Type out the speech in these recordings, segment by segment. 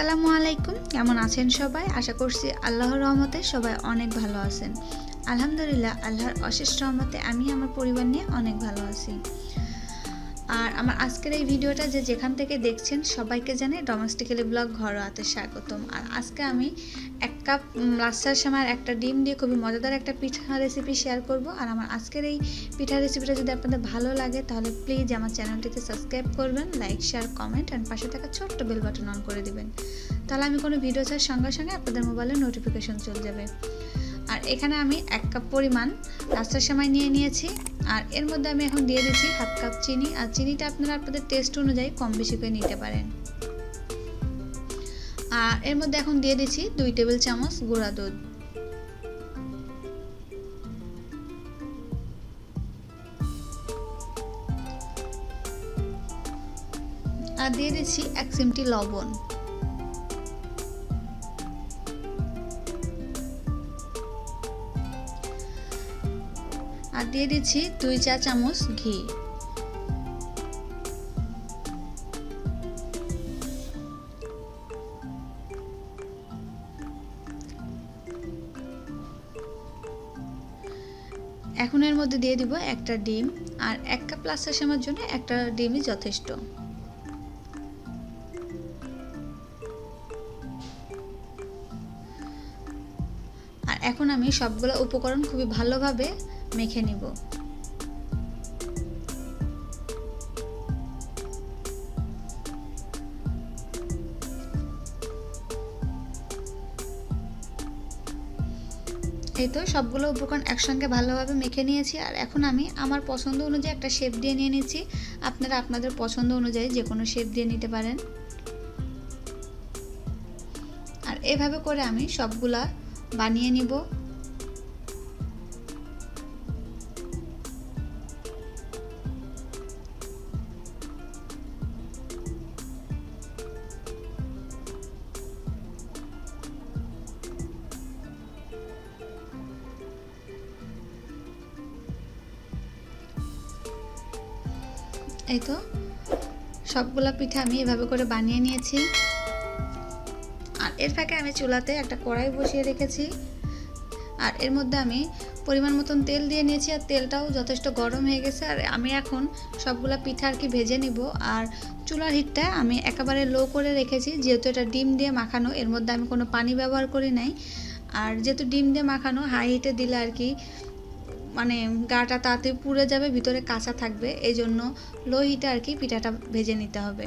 আসসালামু আলাইকুম। কেমন আছেন সবাই? আশা করছি আল্লাহর রহমতে সবাই অনেক ভালো আছেন। আলহামদুলিল্লাহ, আল্লাহর অশেষ রহমতে আমি আমার পরিবার নিয়ে অনেক ভালো আছি। আর আমার আজকের এই ভিডিওটা যে যেখান থেকে দেখছেন, সবাইকে জানে ডোমেস্টিক্যালি ব্লগ ঘরোয়াতে স্বাগতম। আর আজকে আমি এক কাপ লাচ্ছার সময় একটা ডিম দিয়ে খুবই মজাদার একটা পিঠা রেসিপি শেয়ার করব। আর আমার আজকের এই পিঠা রেসিপিটা যদি আপনাদের ভালো লাগে, তাহলে প্লিজ আমার চ্যানেলটিতে সাবস্ক্রাইব করবেন লাইক শেয়ার কমেন্ট অ্যান্ড পাশে থাকা ছোট্ট বেল বাটন অন করে দিবেন। তাহলে আমি কোনো ভিডিও ছাড়ার সঙ্গে সঙ্গে আপনাদের মোবাইলে নোটিফিকেশন চলে যাবে। আর এখানে আমি এক কাপ পরিমাণ লাচ্ছার সময় নিয়ে নিয়েছি। আর এর মধ্যে আমি এখন দিয়ে দিচ্ছি হাফ কাপ চিনি। আর চিনিটা আপনারা আপনাদের টেস্ট অনুযায়ী কম বেশি করে নিতে পারেন। আর এর মধ্যে এখন দিয়ে দিচ্ছি দুই টেবিল চামচ গুঁড়া দুধ। আর দিয়ে দিচ্ছি এক চিমটি লবণ। আর দিয়ে দিচ্ছি দুই চা চামচ ঘি। এখন এর মধ্যে দিয়ে দিব একটা ডিম আর এক কাপ লাচ্ছা সেমার জন্য একটা ডিমই যথেষ্ট। আর এখন আমি সবগুলো উপকরণ খুবই ভালোভাবে মেখে নিব। এই তো সবগুলো উপকরণ একসঙ্গে ভালোভাবে মেখে নিয়েছি, আর এখন আমি আমার পছন্দ অনুযায়ী একটা শেপ দিয়ে নিয়ে নিচ্ছি। আপনারা আপনাদের পছন্দ অনুযায়ী যে কোনো শেপ দিয়ে নিতে পারেন। আর এভাবে করে আমি সবগুলা বানিয়ে নিব। এই তো সবগুলা পিঠা আমি এভাবে করে বানিয়ে নিয়েছি। আর এর ফাঁকে আমি চুলাতে একটা কড়াই বসিয়ে রেখেছি। আর এর মধ্যে আমি পরিমাণ মতন তেল দিয়ে নিয়েছি, আর তেলটাও যথেষ্ট গরম হয়ে গেছে। আর আমি এখন সবগুলা পিঠা আর কি ভেজে নিব। আর চুলার হিটটা আমি একেবারে লো করে রেখেছি, যেহেতু এটা ডিম দিয়ে মাখানো, এর মধ্যে আমি কোনো পানি ব্যবহার করি নাই। আর যেহেতু ডিম দিয়ে মাখানো হাই হিটে দিলে আর কি মানে গাটা তাড়াতাড়ি পুড়ে যাবে, ভিতরে কাঁচা থাকবে এই জন্য লো হিটে আর কি পিঠাটা ভেজে নিতে হবে।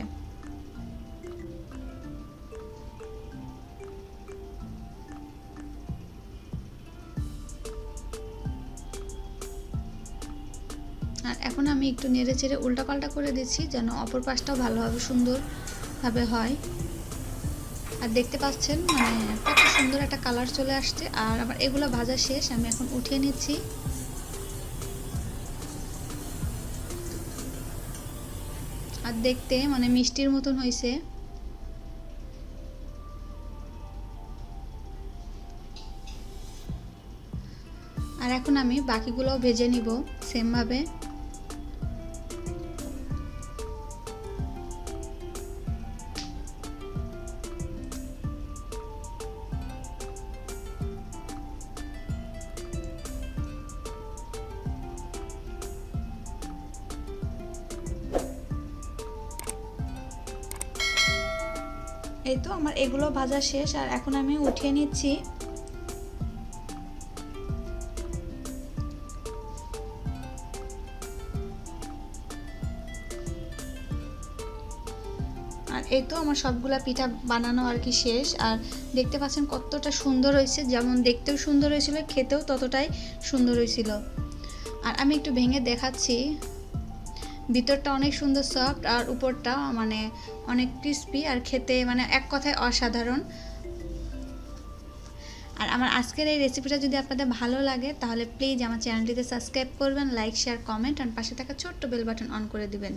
আর এখন আমি একটু নেড়ে চেড়ে উল্টাপাল্টা করে দিচ্ছি, যেন অপর পাশটাও ভালোভাবে সুন্দরভাবে হয়। আর দেখতে পাচ্ছেন মানে কত সুন্দর একটা কালার চলে আসছে। আর আমার এগুলো ভাজা শেষ, আমি এখন উঠিয়ে নিচ্ছি। আর দেখতে মানে মিষ্টির মতন হয়েছে আর এখন আমি বাকিগুলোও ভেজে নিব সেমভাবে এই তো আমার এগুলো ভাজা শেষ, আর এখন আমি উঠিয়ে নিচ্ছি। আর এই তো আমার সবগুলা পিঠা বানানো আর কি শেষ, আর দেখতে পাচ্ছেন কতটা সুন্দর হয়েছে, যেমন দেখতেও সুন্দর হয়েছিল, খেতেও ততটাই সুন্দর হয়েছিল। আর আমি একটু ভেঙে দেখাচ্ছি। ভিতরটা অনেক সুন্দর সফট আর উপরটা মানে অনেক ক্রিস্পি আর খেতে মানে এক কথায় অসাধারণ। আর আমার আজকের এই রেসিপিটা যদি আপনাদের ভালো লাগে, তাহলে প্লিজ আমার চ্যানেলটিতে সাবস্ক্রাইব করবেন লাইক শেয়ার কমেন্ট আর পাশে থাকা ছোট্ট বেল বাটন অন করে দিবেন।